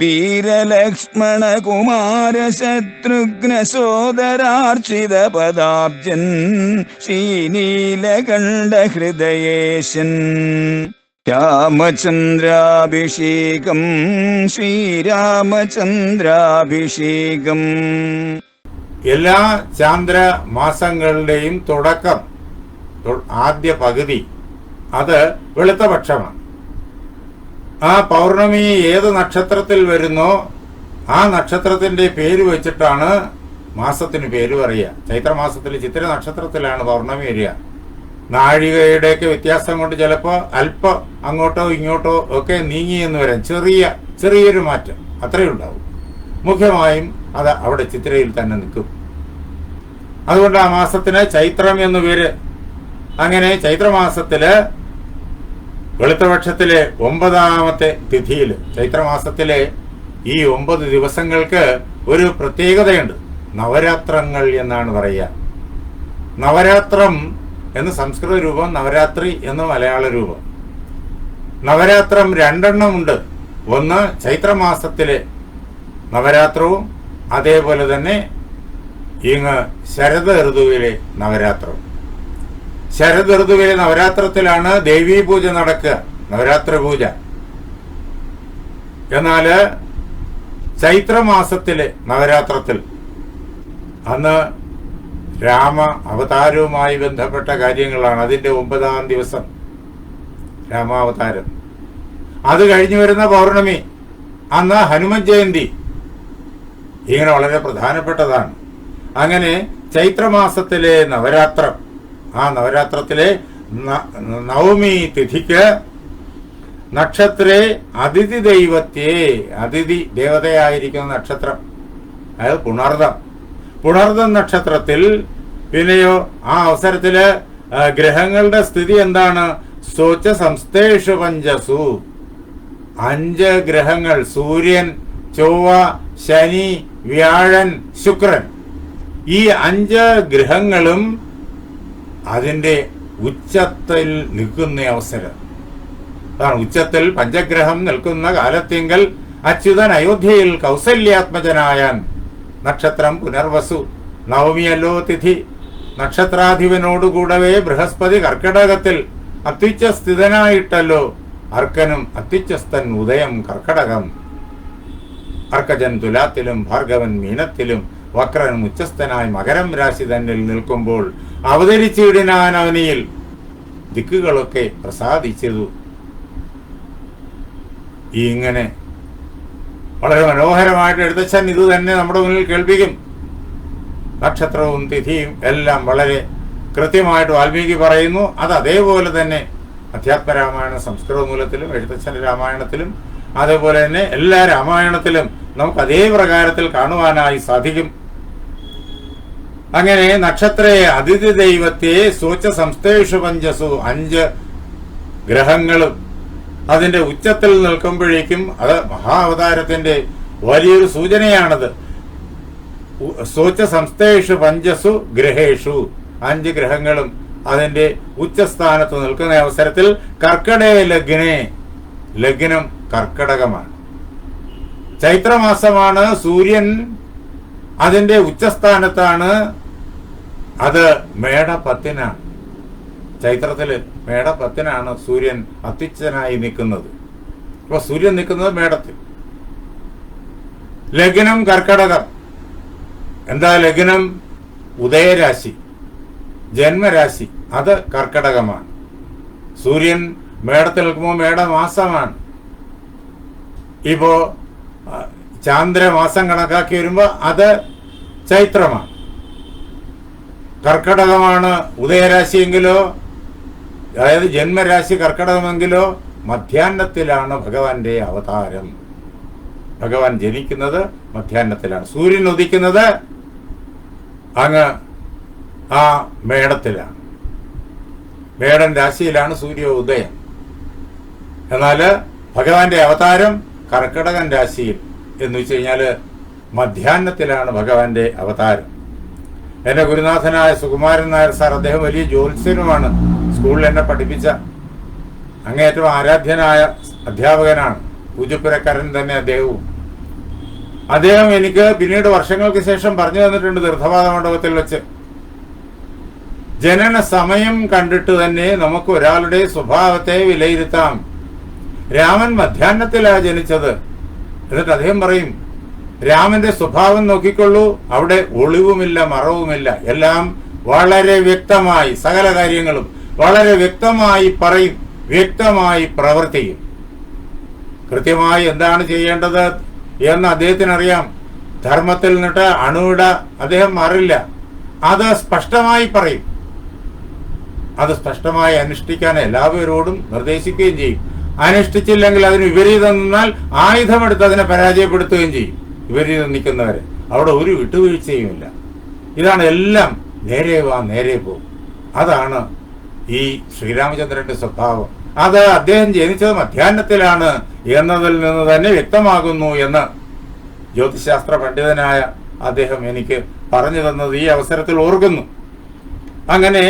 വീരലക്ഷ്മണ കുമാര ശത്രുഘ്ന സോദരാർച്ചിത പദാബ്ജൻ ശ്രീനീലകണ്ഠ ഹൃദയേശൻ രാമചന്ദ്രാഭിഷേകം ശ്രീരാമചന്ദ്രാഭിഷേകം. എല്ലാ ചാന്ദ്ര മാസങ്ങളുടെയും തുടക്കം ആദ്യ പകുതി അത് വെളുത്ത പക്ഷമാണ്. ആ പൗർണമി ഏത് നക്ഷത്രത്തിൽ വരുന്നോ ആ നക്ഷത്രത്തിന്റെ പേര് വെച്ചിട്ടാണ് മാസത്തിന് പേര് പറയുക. ചൈത്രമാസത്തിൽ ചിത്ര നക്ഷത്രത്തിലാണ് പൗർണമി വരിക. നാഴികയുടെയൊക്കെ വ്യത്യാസം കൊണ്ട് ചിലപ്പോൾ അല്പം അങ്ങോട്ടോ ഇങ്ങോട്ടോ ഒക്കെ നീങ്ങി എന്ന് വരാം. ചെറിയ ചെറിയൊരു മാറ്റം. അത്രയേ ഉണ്ടാവും. മുഖ്യമായും അത് അവിടെ ചിത്രയിൽ തന്നെ നിൽക്കും. അതുകൊണ്ട് ആ മാസത്തിന് ചൈത്രം എന്നു പേര്. അങ്ങനെ ചൈത്രമാസത്തിൽ വെളുത്തപക്ഷത്തിലെ ഒമ്പതാമത്തെ തിഥിയിൽ ചൈത്രമാസത്തിലെ ഈ ഒമ്പത് ദിവസങ്ങൾക്ക് ഒരു പ്രത്യേകതയുണ്ട്. നവരാത്രങ്ങൾ എന്നാണ് പറയുക. നവരാത്രം എന്ന് സംസ്കൃത രൂപം നവരാത്രി എന്ന് മലയാള രൂപം. നവരാത്രം രണ്ടെണ്ണം ഉണ്ട്. ഒന്ന് ചൈത്രമാസത്തിലെ നവരാത്രവും അതേപോലെ തന്നെ ഇങ്ങ് ശരത് ഋതുവിലെ നവരാത്രവും. ശരത് ഋതുവിലെ നവരാത്രത്തിലാണ് ദേവീ പൂജ നടക്കുക. നവരാത്ര പൂജ. എന്നാൽ ചൈത്രമാസത്തിലെ നവരാത്രത്തിൽ അന്ന് രാമ അവതാരവുമായി ബന്ധപ്പെട്ട കാര്യങ്ങളാണ്. അതിന്റെ ഒമ്പതാം ദിവസം രാമാവതാരം. അത് കഴിഞ്ഞു വരുന്ന പൗർണമി അന്ന് ഹനുമൻ ജയന്തി ഇങ്ങനെ വളരെ പ്രധാനപ്പെട്ടതാണ്. അങ്ങനെ ചൈത്രമാസത്തിലെ നവരാത്രം ആ നവരാത്രത്തിലെ നവമി തിഥിക്ക് നക്ഷത്രേ അതിഥി ദൈവത്തെ അതിഥി ദേവതയായിരിക്കുന്ന നക്ഷത്രം. അതായത് പുണർദം. പുണർദം നക്ഷത്രത്തിൽ പിന്നെയോ ആ അവസരത്തിൽ ഗ്രഹങ്ങളുടെ സ്ഥിതി എന്താണ്? സ്വച്ഛ സംസ്ഥേഷു പഞ്ചസു. അഞ്ച് ഗ്രഹങ്ങൾ സൂര്യൻ ചൊവ്വ ശനി വ്യാഴൻ ശുക്രൻ. ഈ അഞ്ച് ഗ്രഹങ്ങളും അതിന്റെ ഉച്ചത്തിൽ നിൽക്കുന്ന അവസരം. അതാണ് ഉച്ചത്തിൽ പഞ്ചഗ്രഹം നിൽക്കുന്ന കാലത്തിങ്കൽ അച്യുതൻ അയോധ്യയിൽ കൗസല്യാത്മജനായാൻ. നക്ഷത്രം പുനർവസു. നവമിയല്ലോ തിഥി. നക്ഷത്രാധിപനോടുകൂടവേ ബൃഹസ്പതി കർക്കിടകത്തിൽ അത്യുച്ചസ്ഥിതനായിട്ടല്ലോ. അർക്കനും അത്യുച്ചസ്ഥൻ ഉദയം കർക്കടകം. അർക്കജൻ തുലാത്തിലും ഭാർഗവൻ മീനത്തിലും വക്രൻ ഉച്ചസ്ഥനായി മകരം രാശി തന്നിൽ നിൽക്കുമ്പോൾ അവതരിച്ചിടിനാൻ അവനിയിൽ ദിക്കുകളൊക്കെ പ്രസാദിച്ചതു. ഇങ്ങനെ വളരെ മനോഹരമായിട്ട് എഴുത്തച്ഛൻ ഇത് തന്നെ നമ്മുടെ മുന്നിൽ കേൾപ്പിക്കും. നക്ഷത്രവും തിഥിയും എല്ലാം വളരെ കൃത്യമായിട്ട് വാൽമീകി പറയുന്നു. അത് അതേപോലെ തന്നെ അധ്യാത്മരാമായണ സംസ്കൃത മൂലത്തിലും എഴുത്തച്ഛന്റെ രാമായണത്തിലും അതേപോലെ തന്നെ എല്ലാ രാമായണത്തിലും നമുക്ക് അതേ പ്രകാരത്തിൽ കാണുവാനായി സാധിക്കും. അങ്ങനെ നക്ഷത്രയെ അതിഥി ദൈവത്തെ സൂച്ച സംസ്ഥേഷു പഞ്ചസു അഞ്ച് ഗ്രഹങ്ങളും. അതിന്റെ ഉച്ചത്തിൽ നിൽക്കുമ്പോഴേക്കും അത് മഹാവതാരത്തിന്റെ വലിയൊരു സൂചനയാണത്. സൂച്ച സംസ്ഥേഷു പഞ്ചസു ഗ്രഹേഷു അഞ്ച് ഗ്രഹങ്ങളും അതിന്റെ ഉച്ചസ്ഥാനത്ത് നിൽക്കുന്ന അവസരത്തിൽ കർക്കടയ ലഗ്നെ. ലഗ്നം കർക്കടകമാണ്. ചൈത്രമാസമാണ് സൂര്യൻ അതിന്റെ ഉച്ചസ്ഥാനത്താണ് അത് മേട പത്തിനാണ് ചൈത്രത്തിൽ മേട പത്തിനാണ് സൂര്യൻ അത്യുച്ചനായി നിൽക്കുന്നത്. അപ്പൊ സൂര്യൻ നിൽക്കുന്നത് മേടത്തിൽ. ലഗ്നം കർക്കടകം. എന്താ ലഗ്നം? ഉദയരാശി. ജന്മരാശി. അത് കർക്കടകമാണ്. സൂര്യൻ മേടത്തിൽ നിൽക്കുമ്പോൾ മേടമാസമാണ്. ഇപ്പോ ചാന്ദ്രമാസം കണക്കാക്കി വരുമ്പോ അത് ചൈത്രമാണ്. കർക്കടകമാണ് ഉദയരാശിയെങ്കിലോ അതായത് ജന്മരാശി കർക്കടകമെങ്കിലോ മധ്യാഹ്നത്തിലാണ് ഭഗവാന്റെ അവതാരം. ഭഗവാൻ ജനിക്കുന്നത് മധ്യാഹ്നത്തിലാണ്. സൂര്യൻ ഉദിക്കുന്നത് അങ്ങ് ആ മേടത്തിലാണ്. മേടൻ രാശിയിലാണ് സൂര്യ ഉദയം. എന്നാൽ ഭഗവാന്റെ അവതാരം കർക്കിടകൻ രാശിയിൽ എന്ന് വെച്ച് കഴിഞ്ഞാൽ മധ്യാഹ്നത്തിലാണ് ഭഗവാന്റെ അവതാരം. എന്റെ ഗുരുനാഥനായ സുകുമാരൻ നായർ സാർ അദ്ദേഹം വലിയ ജ്യോത്സ്യനുമാണ്. സ്കൂളിൽ എന്നെ പഠിപ്പിച്ച അങ്ങേറ്റവും ആരാധ്യനായ അധ്യാപകനാണ്. പൂജപ്പുരക്കാരൻ തന്നെ അദ്ദേഹവും. അദ്ദേഹം എനിക്ക് പിന്നീട് വർഷങ്ങൾക്ക് ശേഷം പറഞ്ഞു തന്നിട്ടുണ്ട് തീർത്ഥപാത മണ്ഡപത്തിൽ വെച്ച്. ജനന സമയം കണ്ടിട്ട് തന്നെ നമുക്ക് ഒരാളുടെ സ്വഭാവത്തെ വിലയിരുത്താം. രാമൻ മധ്യാത്തിലാണ് ജനിച്ചത്. എന്നിട്ട് അദ്ദേഹം പറയും രാമന്റെ സ്വഭാവം നോക്കിക്കൊള്ളൂ. അവിടെ ഒളിവുമില്ല മറവുമില്ല. എല്ലാം വളരെ വ്യക്തമായി സകല കാര്യങ്ങളും വളരെ വ്യക്തമായി പറയും വ്യക്തമായി പ്രവർത്തിക്കും. കൃത്യമായി എന്താണ് ചെയ്യേണ്ടത് എന്ന് അദ്ദേഹത്തിന് അറിയാം ധർമ്മത്തിൽ നിന്നിട്ട് അണുവിട അദ്ദേഹം മാറില്ല. അത് സ്പഷ്ടമായി പറയും. അത് സ്പഷ്ടമായി അനുഷ്ഠിക്കാൻ എല്ലാവരോടും നിർദ്ദേശിക്കുകയും ചെയ്യും. അനുഷ്ഠിച്ചില്ലെങ്കിൽ അതിന് വിപരീതം നിന്നാൽ ആയുധമെടുത്ത് അതിനെ പരാജയപ്പെടുത്തുകയും ചെയ്യും. വിപരീതം നിൽക്കുന്നവരെ. അവിടെ ഒരു വിട്ടുവീഴ്ചയുമില്ല. ഇതാണ് എല്ലാം നേരെ വാ നേരെ പോകും അതാണ് ഈ ശ്രീരാമചന്ദ്രന്റെ സ്വഭാവം. അത് അദ്ദേഹം ജനിച്ചത് മധ്യാഹ്നത്തിലാണ് എന്നതിൽ നിന്ന് തന്നെ വ്യക്തമാകുന്നു എന്ന് ജ്യോതിശാസ്ത്ര പണ്ഡിതനായ അദ്ദേഹം എനിക്ക് പറഞ്ഞു തന്നത് ഈ അവസരത്തിൽ ഓർക്കുന്നു. അങ്ങനെ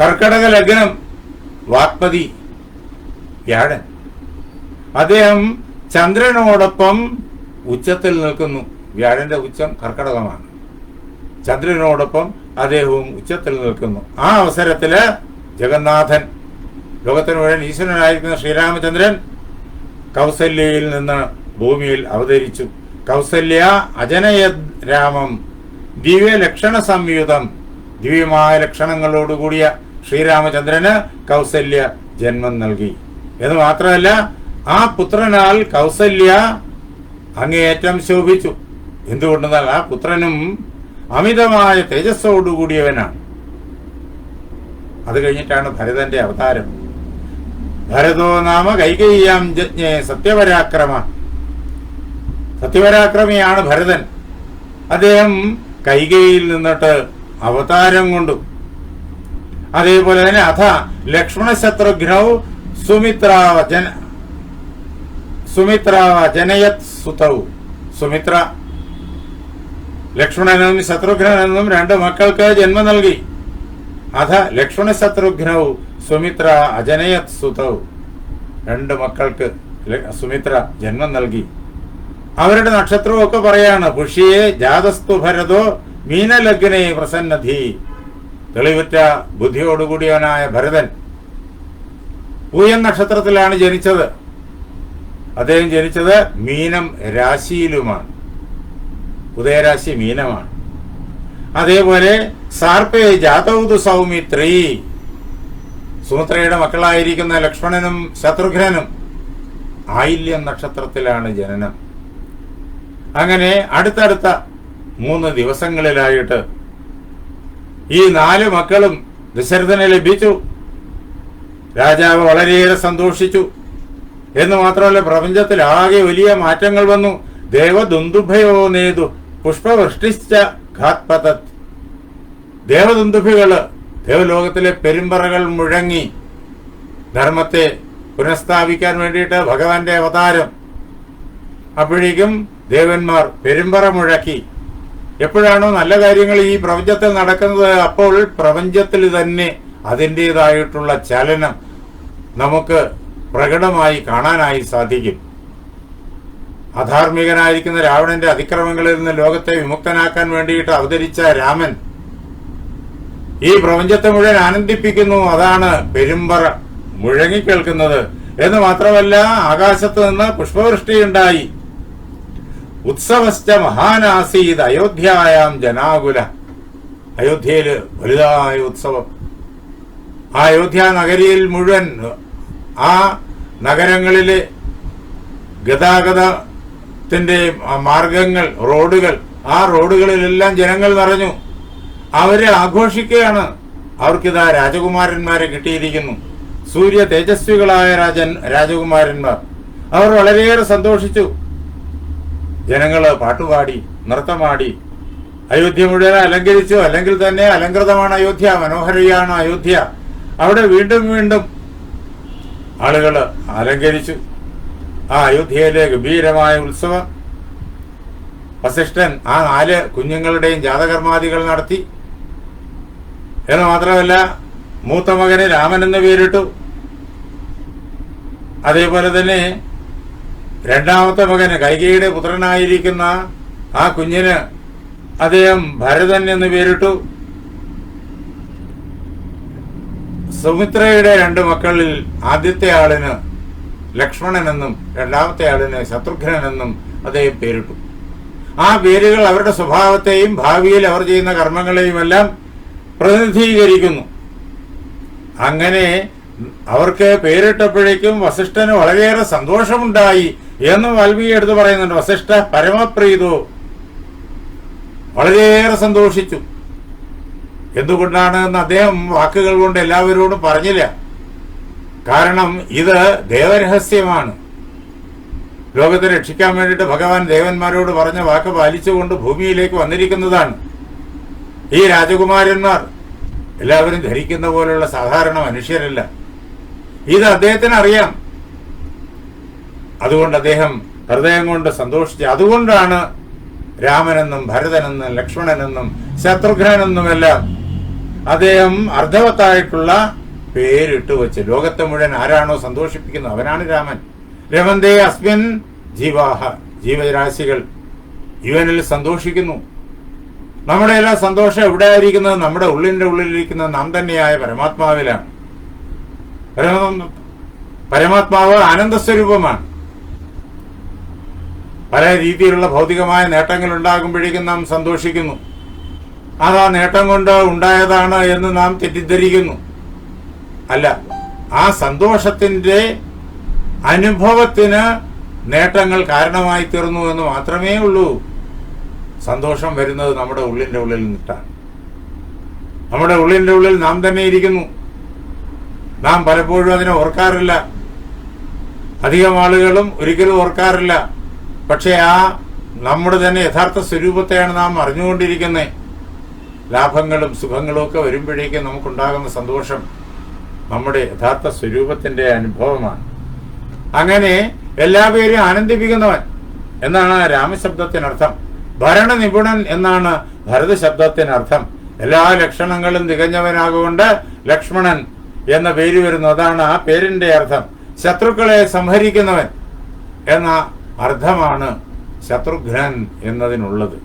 കർക്കടക ലഗ്നം വാഗ്പതി വ്യാഴൻ. അദ്ദേഹം ചന്ദ്രനോടൊപ്പം ഉച്ചത്തിൽ നിൽക്കുന്നു. വ്യാഴന്റെ ഉച്ചം കർക്കടകമാണ്. ചന്ദ്രനോടൊപ്പം അദ്ദേഹവും ഉച്ചത്തിൽ നിൽക്കുന്നു. ആ അവസരത്തിൽ ജഗന്നാഥൻ ലോകത്തിന് മുഴുവൻ ഈശ്വരനായിരിക്കുന്ന ശ്രീരാമചന്ദ്രൻ കൗസല്യയിൽ നിന്ന് ഭൂമിയിൽ അവതരിച്ചു. കൗസല്യ അജനയ രാമം ദിവ്യ ലക്ഷണ സംയുതം ദിവ്യമായ ലക്ഷണങ്ങളോടുകൂടിയ ശ്രീരാമചന്ദ്രന് കൗസല്യ ജന്മം നൽകി. എന്ന് മാത്രമല്ല ആ പുത്രനാൽ കൗസല്യ അങ്ങേയറ്റം ശോഭിച്ചു. എന്തുകൊണ്ടെന്നാൽ ആ പുത്രനും അമിതമായ തേജസ്സോടുകൂടിയവനാണ് അത് കഴിഞ്ഞിട്ടാണ് ഭരതന്റെ അവതാരം. ഭരതോ നാമ കൈകയ്യാം ജജ്ഞേ സത്യപരാക്രമ. സത്യപരാക്രമിയാണ് ഭരതൻ. അദ്ദേഹം കൈകയിൽ നിന്നിട്ട് അവതാരം കൊണ്ടു. അതേപോലെ തന്നെ അഥ ലക്ഷ്മണ സുമിത്രാവ ജന സുമിത്രാവ ജനയത് സുതൗ. സുമിത്ര. ലക്ഷ്മണനും ശത്രുഘ്നെന്നും രണ്ട് മക്കൾക്ക് ജന്മം നൽകി. അഥ ലക്ഷ്മണ ശത്രുഘ്നവും സുമിത്ര അജനയത് സുതവും രണ്ട് മക്കൾക്ക് സുമിത്ര ജന്മം നൽകി. അവരുടെ നക്ഷത്രവും ഒക്കെ പറയാണ് പുഷിയെ ജാതസ്തു ഭരതോ മീനലഗ്നെ പ്രസന്നധി. തെളിവുറ്റ ബുദ്ധിയോടുകൂടിയവനായ ഭരതൻ പൂയൻ നക്ഷത്രത്തിലാണ് ജനിച്ചത്. അദ്ദേഹം ജനിച്ചത് മീനം രാശിയിലുമാണ്. ഉദയരാശി മീനമാണ്. അതേപോലെ സാർപ്പേ ജാതൗതു സൗമിത്രി. സുമിത്രയുടെ മക്കളായിരിക്കുന്ന ലക്ഷ്മണനും ശത്രുഘ്നനും ആയില്യം നക്ഷത്രത്തിലാണ് ജനനം. അങ്ങനെ അടുത്തടുത്ത മൂന്ന് ദിവസങ്ങളിലായിട്ട് ഈ നാല് മക്കളും ദശരഥനെ ലഭിച്ചു. രാജാവ് വളരെയേറെ സന്തോഷിച്ചു. എന്ന് മാത്രമല്ല പ്രപഞ്ചത്തിൽ ആകെ വലിയ മാറ്റങ്ങൾ വന്നു. ദേവദുന്ദുഭയോ നേതു പുഷ്പവൃഷ്ടിച്ച ഘാത്പതത്. ദേവലോകത്തിലെ പെരുമ്പറകൾ മുഴങ്ങി ധർമ്മത്തെ പുനഃസ്ഥാപിക്കാൻ വേണ്ടിയിട്ട് ഭഗവാന്റെ അവതാരം. അപ്പോഴേക്കും ദേവന്മാർ പെരുമ്പറ മുഴക്കി. എപ്പോഴാണോ നല്ല കാര്യങ്ങൾ ഈ പ്രപഞ്ചത്തിൽ നടക്കുന്നത് അപ്പോൾ പ്രപഞ്ചത്തിൽ തന്നെ അതിന്റെതായിട്ടുള്ള ചലനം നമുക്ക് പ്രകടമായി കാണാനായി സാധിക്കും. അധാർമികനായിരിക്കുന്ന രാവണന്റെ അതിക്രമങ്ങളിൽ നിന്ന് ലോകത്തെ വിമുക്തനാക്കാൻ വേണ്ടിയിട്ട് അവതരിച്ച രാമൻ ഈ പ്രപഞ്ചത്തെ മുഴുവൻ ആനന്ദിപ്പിക്കുന്നു. അതാണ് പെരുമ്പറ മുഴങ്ങിക്കേൾക്കുന്നത് എന്ന് മാത്രമല്ല ആകാശത്ത് നിന്ന് പുഷ്പവൃഷ്ടിയുണ്ടായി. ഉത്സവസ്ഥ മഹാനാസീത് അയോധ്യായാം ജനാകുല. അയോധ്യയിൽ വലുതായ ഉത്സവം. ആ അയോധ്യ നഗരിയിൽ മുഴുവൻ ആ നഗരങ്ങളിലെ ഗതാഗതത്തിന്റെ മാർഗങ്ങൾ റോഡുകൾ ആ റോഡുകളിലെല്ലാം ജനങ്ങൾ നിറഞ്ഞു. അവരെ ആഘോഷിക്കുകയാണ്. അവർക്കിതാ രാജകുമാരന്മാരെ കിട്ടിയിരിക്കുന്നു. സൂര്യ തേജസ്വികളായ രാജൻ രാജകുമാരന്മാർ. അവർ വളരെയേറെ സന്തോഷിച്ചു. ജനങ്ങൾ പാട്ടുപാടി നൃത്തമാടി അയോധ്യ മുഴുവൻ അലങ്കരിച്ചു. അല്ലെങ്കിൽ തന്നെ അലങ്കൃതമാണ് അയോധ്യ മനോഹരിയാണ് അയോധ്യ. അവിടെ വീണ്ടും വീണ്ടും ആളുകൾ അലങ്കരിച്ചു. ആ അയോധ്യയിലെ ഗംഭീരമായ ഉത്സവം വസിഷ്ഠൻ ആ നാല് കുഞ്ഞുങ്ങളുടെയും ജാതകർമാദികൾ നടത്തി. എന്ന് മാത്രമല്ല മൂത്ത മകന് രാമൻ എന്ന് പേരിട്ടു. അതേപോലെ തന്നെ രണ്ടാമത്തെ മകന് കൈകയുടെ പുത്രനായിരിക്കുന്ന ആ കുഞ്ഞിന് അദ്ദേഹം ഭരതൻ എന്ന് പേരിട്ടു. സുമിത്രയുടെ രണ്ട് മക്കളിൽ ആദ്യത്തെ ആളിന് ലക്ഷ്മണനെന്നും രണ്ടാമത്തെ ആളിന് ശത്രുഘ്നെന്നും അദ്ദേഹം പേരിട്ടു. ആ പേരുകൾ അവരുടെ സ്വഭാവത്തെയും ഭാവിയിൽ അവർ ചെയ്യുന്ന കർമ്മങ്ങളെയും എല്ലാം പ്രതിനിധീകരിക്കുന്നു. അങ്ങനെ അവർക്ക് പേരിട്ടപ്പോഴേക്കും വസിഷ്ഠന് വളരെയേറെ സന്തോഷമുണ്ടായി എന്ന് വാൽമീകി എടുത്ത് പറയുന്നുണ്ട്. വസിഷ്ഠ പരമപ്രീതോ വളരെയേറെ സന്തോഷിച്ചു. എന്തുകൊണ്ടാണ് എന്ന് അദ്ദേഹം വാക്കുകൾ കൊണ്ട് എല്ലാവരോടും പറഞ്ഞില്ല. കാരണം ഇത് ദേവരഹസ്യമാണ്. ലോകത്തെ രക്ഷിക്കാൻ വേണ്ടിയിട്ട് ഭഗവാൻ ദേവന്മാരോട് പറഞ്ഞ വാക്ക് പാലിച്ചുകൊണ്ട് ഭൂമിയിലേക്ക് വന്നിരിക്കുന്നതാണ്. ഈ രാജകുമാരന്മാർ എല്ലാവരും ധരിക്കുന്ന പോലെയുള്ള സാധാരണ മനുഷ്യരല്ല. ഇത് അദ്ദേഹത്തിന് അറിയാം അതുകൊണ്ട് അദ്ദേഹം ഹൃദയം കൊണ്ട് സന്തോഷിച്ച് അതുകൊണ്ടാണ് രാമനെന്നും ഭരതനെന്നും ലക്ഷ്മണനെന്നും ശത്രുഘ്നെന്നുമെല്ലാം അദ്ദേഹം അർത്ഥവത്തായിട്ടുള്ള പേരിട്ട് വെച്ച് ലോകത്തെ മുഴുവൻ ആരാണോ സന്തോഷിപ്പിക്കുന്നത് അവനാണ് രാമൻ. രമന്തേ അസ്മിൻ ജീവാഹ. ജീവരാശികൾ ഇവനിൽ സന്തോഷിക്കുന്നു. നമ്മുടെ എല്ലാ സന്തോഷം എവിടെയായിരിക്കുന്നത് നമ്മുടെ ഉള്ളിന്റെ ഉള്ളിലിരിക്കുന്ന നാം തന്നെയായ പരമാത്മാവിലാണ്. പരമാത്മാവ് ആനന്ദ സ്വരൂപമാണ് പല രീതിയിലുള്ള ഭൗതികമായ നേട്ടങ്ങൾ ഉണ്ടാകുമ്പോഴേക്കും നാം സന്തോഷിക്കുന്നു. അത് ആ നേട്ടം കൊണ്ട് ഉണ്ടായതാണ് എന്ന് നാം തെറ്റിദ്ധരിക്കുന്നു. അല്ല ആ സന്തോഷത്തിന്റെ അനുഭവത്തിന് നേട്ടങ്ങൾ കാരണമായി തീർന്നു എന്ന് മാത്രമേ ഉള്ളൂ. സന്തോഷം വരുന്നത് നമ്മുടെ ഉള്ളിന്റെ ഉള്ളിൽ നിന്നിട്ടാണ്. നമ്മുടെ ഉള്ളിന്റെ ഉള്ളിൽ നാം തന്നെ ഇരിക്കുന്നു. നാം പലപ്പോഴും അതിനെ ഓർക്കാറില്ല. അധികം ആളുകളും ഒരിക്കലും ഓർക്കാറില്ല. പക്ഷെ ആ നമ്മുടെ തന്നെ യഥാർത്ഥ സ്വരൂപത്തെയാണ് നാം അറിഞ്ഞുകൊണ്ടിരിക്കുന്നത്. ലാഭങ്ങളും സുഖങ്ങളും ഒക്കെ വരുമ്പോഴേക്കും നമുക്കുണ്ടാകുന്ന സന്തോഷം നമ്മുടെ യഥാർത്ഥ സ്വരൂപത്തിന്റെ അനുഭവമാണ്. അങ്ങനെ എല്ലാവരെയും ആനന്ദിപ്പിക്കുന്നവൻ എന്നാണ് രാമശബ്ദത്തിനർത്ഥം. ഭരണ നിപുണൻ എന്നാണ് ഭരത ശബ്ദത്തിനർത്ഥം എല്ലാ ലക്ഷണങ്ങളും തികഞ്ഞവനാകൊണ്ട് ലക്ഷ്മണൻ എന്ന പേര് വരുന്നു. അതാണ് ആ പേരിന്റെ അർത്ഥം. ശത്രുക്കളെ സംഹരിക്കുന്നവൻ എന്ന അർത്ഥമാണ് ശത്രുഘ്നൻ എന്നതിനുള്ളത്.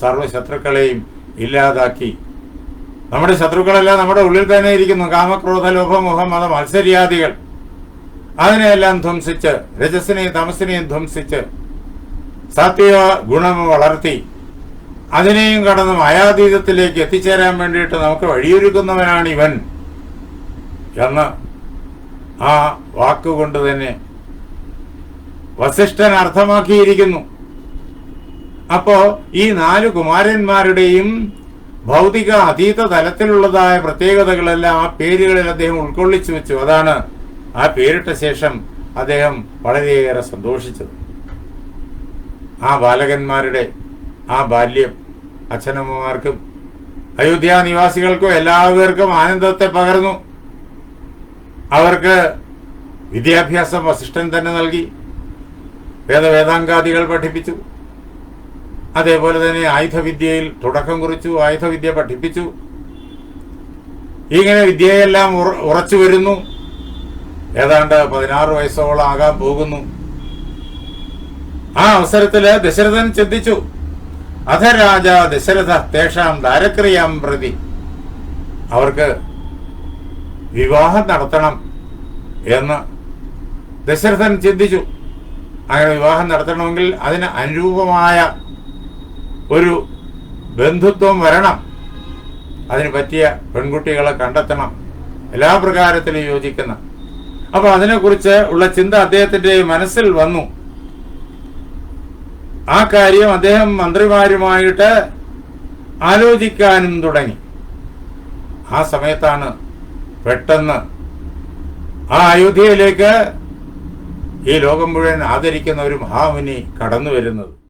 സർവശത്രുക്കളെയും ഇല്ലാതാക്കി. നമ്മുടെ ശത്രുക്കളെല്ലാം നമ്മുടെ ഉള്ളിൽ തന്നെ ഇരിക്കുന്നു. കാമക്രോധ ലോഭമോഹ മത മത്സര്യാദികൾ അതിനെയെല്ലാം ധ്വംസിച്ച് രജസിനെയും തമസിനെയും ധ്വംസിച്ച് സത്യ ഗുണം വളർത്തി അതിനെയും കടന്ന് മായാതീതത്തിലേക്ക് എത്തിച്ചേരാൻ വേണ്ടിയിട്ട് നമുക്ക് വഴിയൊരുക്കുന്നവനാണ് ഇവൻ എന്ന് ആ വാക്കുകൊണ്ട് തന്നെ വസിഷ്ഠൻ അർത്ഥമാക്കിയിരിക്കുന്നു. അപ്പോ ഈ നാല് കുമാരന്മാരുടെയും ഭൗതിക അതീത തലത്തിലുള്ളതായ പ്രത്യേകതകളെല്ലാം ആ പേരുകളിൽ അദ്ദേഹം ഉൾക്കൊള്ളിച്ചു വെച്ചു. അതാണ് ആ പേരിട്ട ശേഷം അദ്ദേഹം വളരെയേറെ സന്തോഷിച്ചത്. ആ ബാലകന്മാരുടെ ആ ബാല്യം അച്ഛനമ്മമാർക്കും അയോധ്യ നിവാസികൾക്കും എല്ലാവർക്കും ആനന്ദത്തെ പകർന്നു. അവർക്ക് വിദ്യാഭ്യാസം വസിഷ്ഠൻ തന്നെ നൽകി. വേദവേദാങ്കാദികൾ പഠിപ്പിച്ചു. അതേപോലെ തന്നെ ആയുധവിദ്യയിൽ തുടക്കം കുറിച്ചു ആയുധവിദ്യ പഠിപ്പിച്ചു. ഇങ്ങനെ വിദ്യയെല്ലാം ഉറ- ഉറച്ചു വരുന്നു. ഏതാണ്ട് പതിനാറ് വയസ്സോളം ആകാൻ പോകുന്നു. ആ അവസരത്തിൽ ദശരഥൻ ചിന്തിച്ചു. അധ രാജ ദശരഥ തേഷാം ദാരക്രിയാം പ്രതി. അവർക്ക് വിവാഹം നടത്തണം എന്ന് ദശരഥൻ ചിന്തിച്ചു. അങ്ങനെ വിവാഹം നടത്തണമെങ്കിൽ അതിന് അനുരൂപമായ ഒരു ബന്ധുത്വം വരണം. അതിന് പറ്റിയ പെൺകുട്ടികളെ കണ്ടെത്തണം. എല്ലാ പ്രകാരത്തിലും യോജിക്കുന്ന അപ്പൊ അതിനെക്കുറിച്ച് ഉള്ള ചിന്ത അദ്ദേഹത്തിന്റെ മനസ്സിൽ വന്നു. ആ കാര്യം അദ്ദേഹം മന്ത്രിമാരുമായിട്ട് ആലോചിക്കാനും തുടങ്ങി. ആ സമയത്താണ് പെട്ടെന്ന് ആ അയോധ്യയിലേക്ക് ഈ ലോകം മുഴുവൻ ആദരിക്കുന്ന ഒരു മഹാമുനി കടന്നു വരുന്നത്